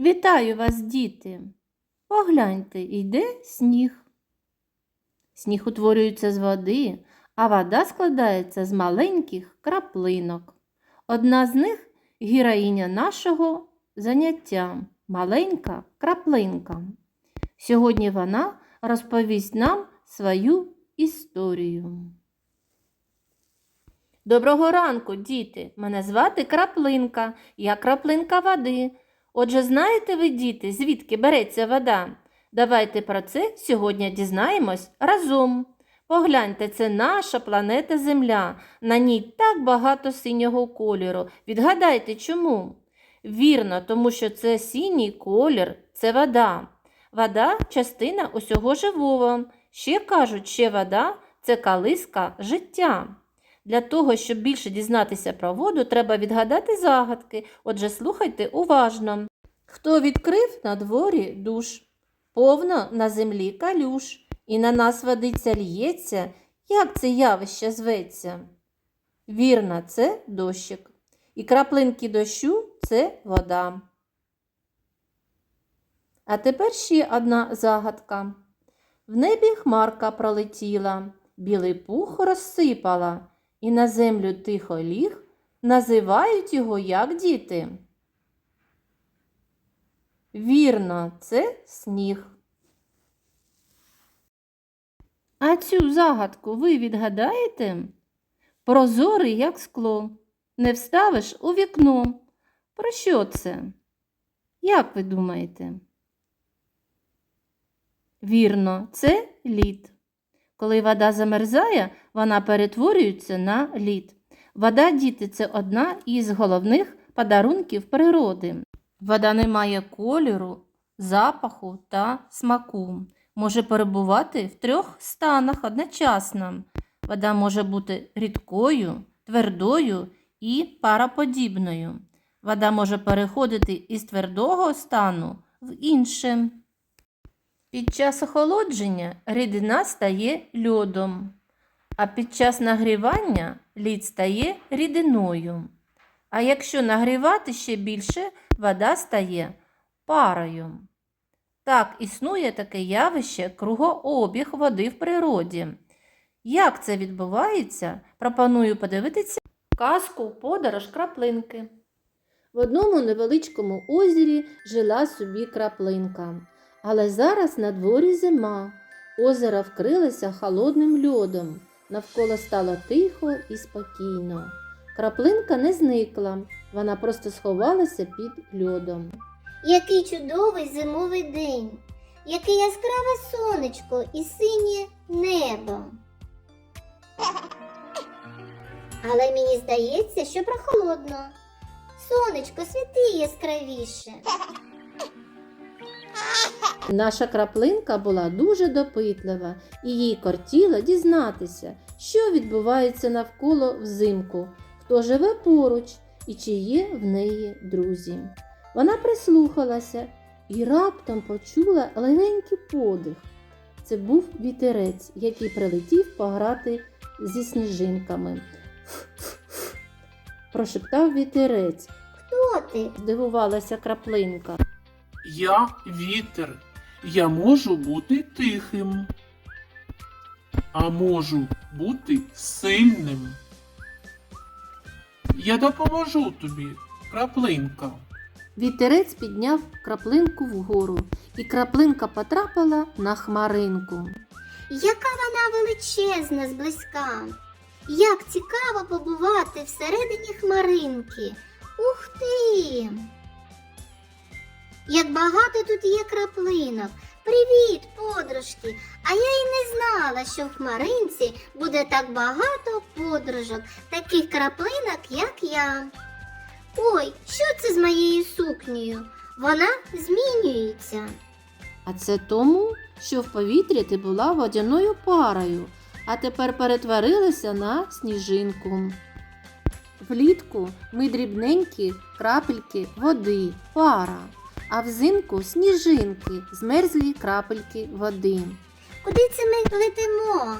Вітаю вас, діти! Погляньте, йде сніг. Сніг утворюється з води, а вода складається з маленьких краплинок. Одна з них героїня нашого заняття маленька краплинка. Сьогодні вона розповість нам свою історію. Доброго ранку, діти! Мене звати Краплинка. Я краплинка води. Отже, знаєте ви, діти, звідки береться вода? Давайте про це сьогодні дізнаємось разом. Погляньте, це наша планета Земля. На ній так багато синього кольору. Відгадайте чому? Вірно, тому що це синій колір, це вода. Вода частина усього живого. Ще кажуть, що вода це калиска життя. Для того, щоб більше дізнатися про воду, треба відгадати загадки. Отже, слухайте уважно. Хто відкрив на дворі душ? Повно на землі калюш, і на нас водиця лється. Як це явище зветься? Вірно, це дощик. І краплинки дощу це вода. А тепер ще одна загадка. В небі хмарка пролетіла, білий пух розсипала, і на землю тихо ліг, називають його як діти. Вірно, це сніг. А цю загадку ви відгадаєте? Прозорий, як скло, не вставиш у вікно. Про що це? Як ви думаєте? Вірно, це лід. Коли вода замерзає, вона перетворюється на лід. Вода, діти, це одна із головних подарунків природи. Вода не має кольору, запаху та смаку. Може перебувати в трьох станах одночасно. Вода може бути рідкою, твердою і параподібною. Вода може переходити із твердого стану в інше. Під час охолодження рідина стає льодом, а під час нагрівання лід стає рідиною. А якщо нагрівати ще більше, вода стає парою. Так, існує таке явище кругообіг води в природі. Як це відбувається, пропоную подивитися казку подорож краплинки. В одному невеличкому озері жила собі краплинка. Але зараз на дворі зима. Озеро вкрилося холодним льодом. Навколо стало тихо і спокійно. Краплинка не зникла, вона просто сховалася під льодом. Який чудовий зимовий день, яке яскраве сонечко і синє небо. Але мені здається, що прохолодно. Сонечко світи яскравіше. Наша краплинка була дуже допитлива, і їй кортіло дізнатися, що відбувається навколо взимку, хто живе поруч і чи є в неї друзі. Вона прислухалася і раптом почула легенький подих. Це був вітерець, який прилетів пограти зі сніжинками. Прошептав вітерець, Хто ти? здивувалася краплинка. Я вітер. Я можу бути тихим. А можу бути сильним. Я допоможу тобі, краплинка. Вітерець підняв краплинку вгору, і краплинка потрапила на хмаринку. Яка вона величезна зблизька. Як цікаво побувати всередині хмаринки. Ух ти! Як багато тут є краплинок. Привіт, подружки! А я й не знала, що в хмаринці буде так багато подружок, таких краплинок, як я. Ой, що це з моєю сукнею? Вона змінюється. А це тому, що в повітрі ти була водяною парою, а тепер перетворилася на сніжинку. Влітку ми дрібненькі крапельки води, пара, а взимку сніжинки, змерзлі крапельки води. Куди це ми летимо?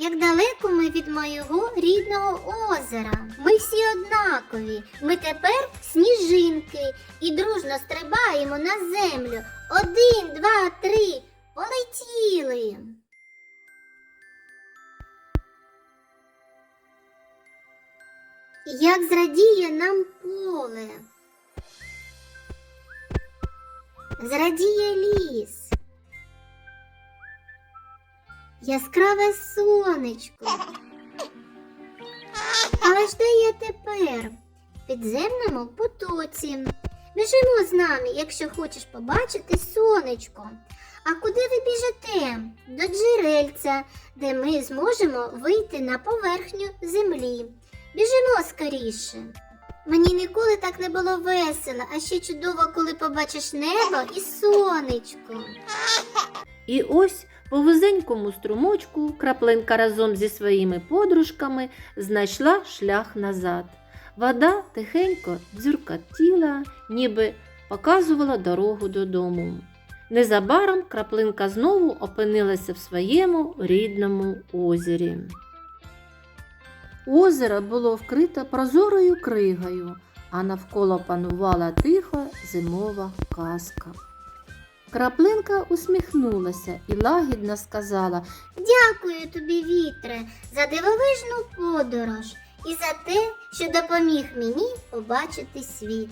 як далеко ми від моєго рідного озера. Ми всі однакові. Ми тепер сніжинки і дружно стрибаємо на землю. Один, два, три. Полетіли. Як зрадіє нам поле. Зрадіє ліс. Яскраве сонечко. Але ж де я тепер? В підземному потоці. Біжимо з нами, якщо хочеш побачити сонечко. А куди ви біжите? До джерельця, де ми зможемо вийти на поверхню землі. Біжимо скоріше. Мені ніколи так не було весело, а ще чудово, коли побачиш небо і сонечко. І ось по вузенькому струмочку краплинка разом зі своїми подружками знайшла шлях назад. Вода тихенько дзюркотіла, ніби показувала дорогу додому. Незабаром краплинка знову опинилася в своєму рідному озері. Озеро було вкрите прозорою кригою, а навколо панувала тиха зимова казка. Краплинка усміхнулася і лагідно сказала Дякую тобі, вітре, за дивовижну подорож і за те, що допоміг мені побачити світ.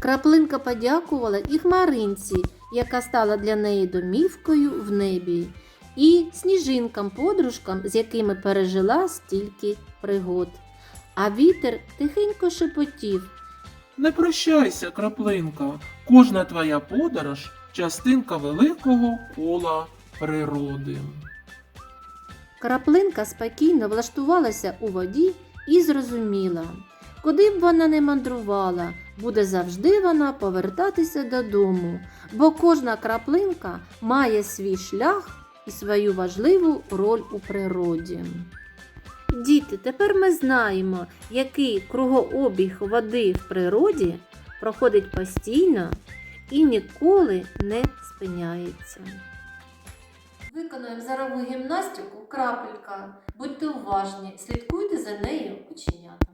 Краплинка подякувала і хмаринці, яка стала для неї домівкою в небі, і сніжинкам-подружкам, з якими пережила стільки пригод. А вітер тихенько шепотів. Не прощайся, краплинка. Кожна твоя подорож частинка великого кола природи. Краплинка спокійно влаштувалася у воді і зрозуміла, куди б вона не мандрувала, буде завжди вона повертатися додому, бо кожна краплинка має свій шлях і свою важливу роль у природі. Діти, тепер ми знаємо, який кругообіг води в природі проходить постійно і ніколи не спиняється. Виконуємо зорову гімнастику крапелька. Будьте уважні, слідкуйте за нею оченятами.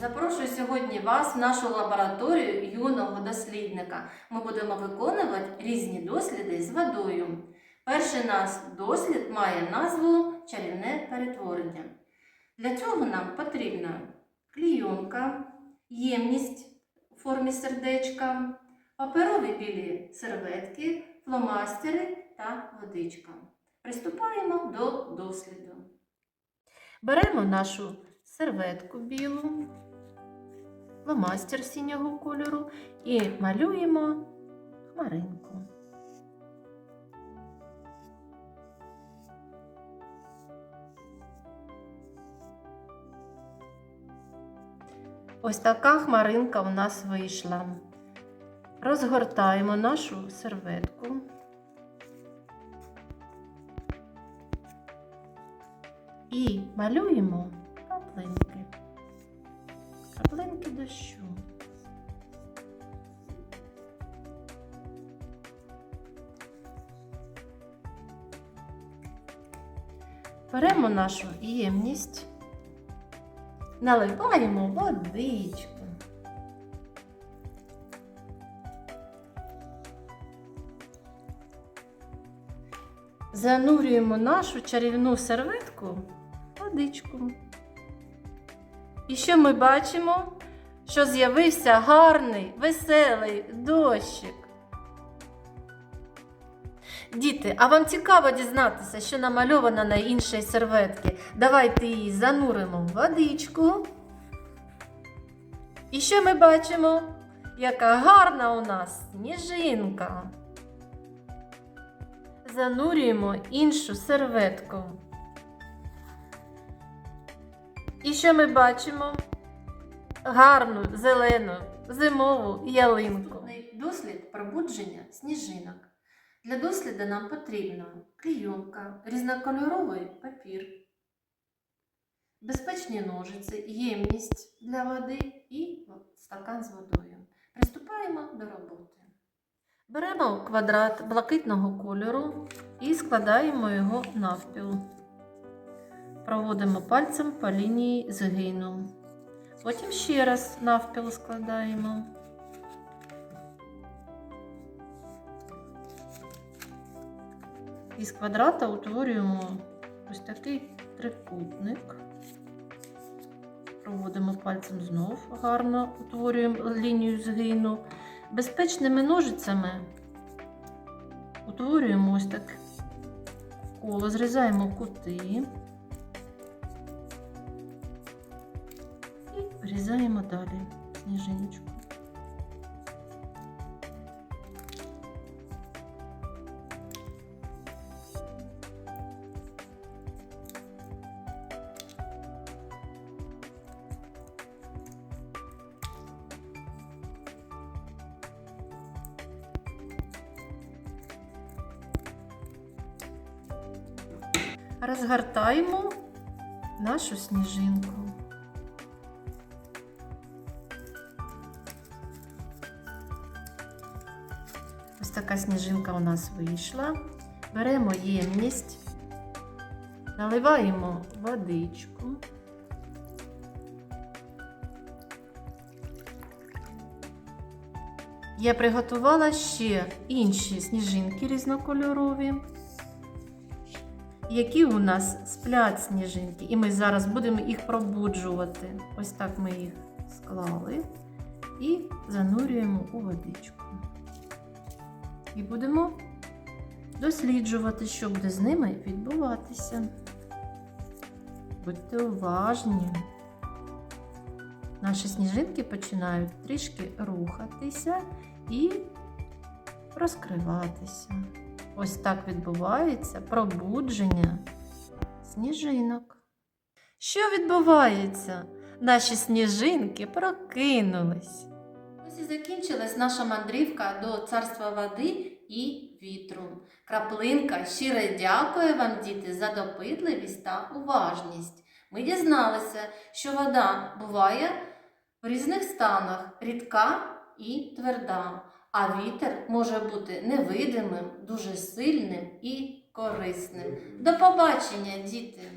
Запрошую сьогодні вас в нашу лабораторію юного дослідника. Ми будемо виконувати різні досліди з водою. Перший наш дослід має назву чарівне перетворення. Для цього нам потрібна клійонка, ємність у формі сердечка, паперові білі серветки, фломастери та водичка. Приступаємо до досліду. Беремо нашу серветку білу, фломастер синього кольору і малюємо хмаринку. Ось така хмаринка у нас вийшла. Розгортаємо нашу серветку. І малюємо краплинки. Краплинки дощу. Беремо нашу ємність, наливаємо водичку. Занурюємо нашу чарівну серветку водичку. І що ми бачимо? Що з'явився гарний, веселий дощик. Діти, а вам цікаво дізнатися, що намальовано на іншій серветці? Давайте її зануримо в водичку. І що ми бачимо? Яка гарна у нас сніжинка. Занурюємо іншу серветку. І що ми бачимо? Гарну зелену зимову ялинку. Дослід пробудження сніжинок. Для досліду нам потрібна клійонка, різнокольоровий папір, безпечні ножиці, ємність для води і стакан з водою. Приступаємо до роботи. Беремо квадрат блакитного кольору і складаємо його навпіл. Проводимо пальцем по лінії згину. Потім ще раз навпіл складаємо. Із квадрата утворюємо ось такий трикутник. Проводимо пальцем знов гарно утворюємо лінію згину. Безпечними ножицями утворюємо ось так коло, зрізаємо кути і вирізаємо далі сніжиночку. Розгортаємо нашу сніжинку. Така сніжинка у нас вийшла. Беремо ємність, наливаємо водичку. Я приготувала ще інші сніжинки різнокольорові які у нас сплять сніжинки, і ми зараз будемо їх пробуджувати. Ось так ми їх склали і занурюємо у водичку. І будемо досліджувати, що буде з ними відбуватися. Будьте уважні. Наші сніжинки починають трішки рухатися і розкриватися. Ось так відбувається пробудження сніжинок. Що відбувається? Наші сніжинки прокинулись. Ось і закінчилась наша мандрівка до царства води і вітру. Краплинка щиро дякує вам, діти, за допитливість та уважність. Ми дізналися, що вода буває в різних станах рідка і тверда. А вітер може бути невидимим, дуже сильним і корисним. До побачення, діти!